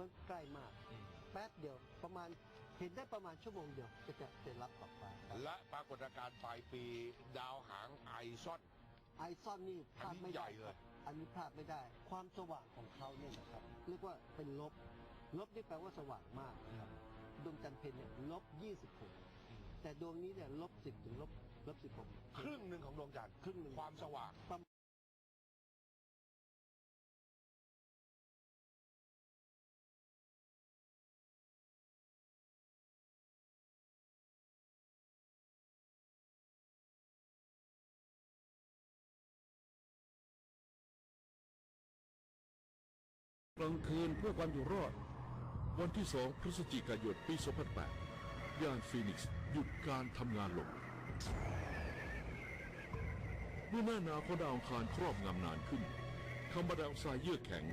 มันใกล้มากอืมแป๊บเดียวประมาณเห็นได้ประมาณชั่วโมงเดียวก็จะจะรับกลับไปครับและปรากฏการณ์ปลายปีดาวหางไอซอน ไอซอนนี่พลาดไม่อันนี้ใหญ่ได้เลยครับอันนี้พลาดไม่ได้ ความสว่างของเขาเนี่ยนะครับ เรียกว่าเป็นลบ ลบนี่แปลว่าสว่างมากนะครับดวงจันทร์เพนเนี่ยลบ26แต่ดวงนี้เนี่ยลบ10ถึงลบลบ16ครึ่งหนึ่งของดวงจันทร์ครึ่งหนึ่งความสว่าง กลางคืนเพื่อความอยู่รอด วันที่ 2 พฤศจิกายนปี 2008 ย่านฟีนิกซ์หยุดการทำงานลงเมื่อหน้าหนาวของดาวอังคารครอบงำนานขึ้นคาร์บอนไดออกไซด์เยือกแข็ง